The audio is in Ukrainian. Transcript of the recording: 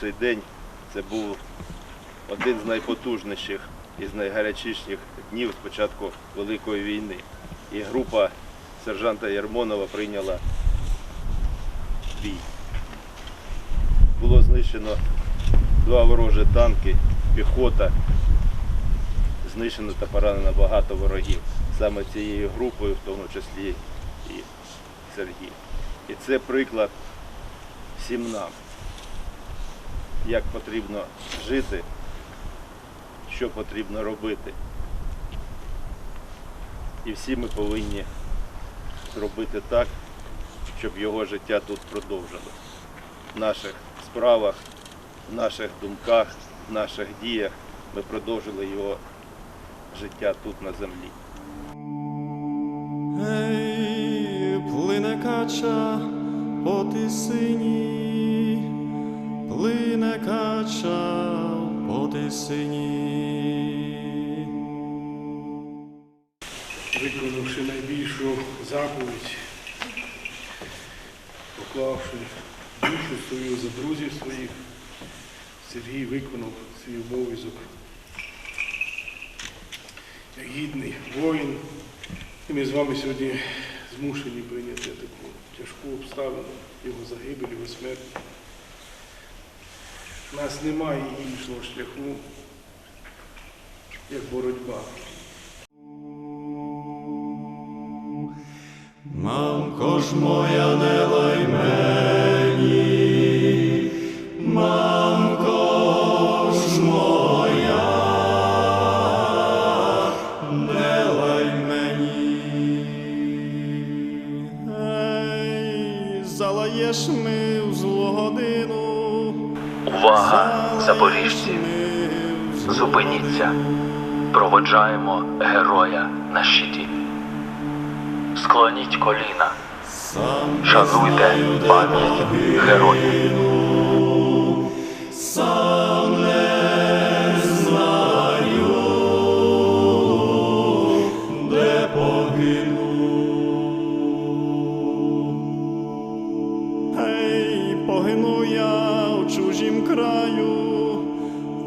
цей день це був один з найпотужніших і з найгарячіших днів з початку Великої війни. І група сержанта Ярмонова прийняла бій. Було знищено два ворожі танки, піхота, знищено та поранено багато ворогів. Саме цією групою, в тому числі і Сергій. І це приклад всім нам, як потрібно жити, що потрібно робити. І всі ми повинні зробити так, щоб його життя тут продовжилось. В наших справах, в наших думках, в наших діях ми продовжили його життя тут на землі. Ей, плине кача по тисині, кача по виконавши найбільшу заповідь, поклавши душу свою за друзів своїх, Сергій виконав свій обов'язок як гідний воїн. І ми з вами сьогодні змушені прийняти таку тяжку обставину, його загибель, його смерть. У нас немає іншого шляху, як боротьба. Мамко ж моя не лай мені, мамко ж моя, не лай мені. Ей, залаєш ми в злу годину. Увага, запоріжці! Зупиніться. Проводжаємо героя на щиті. Склоніть коліна. Шануйте пам'ять героїв. Знаю, де погину.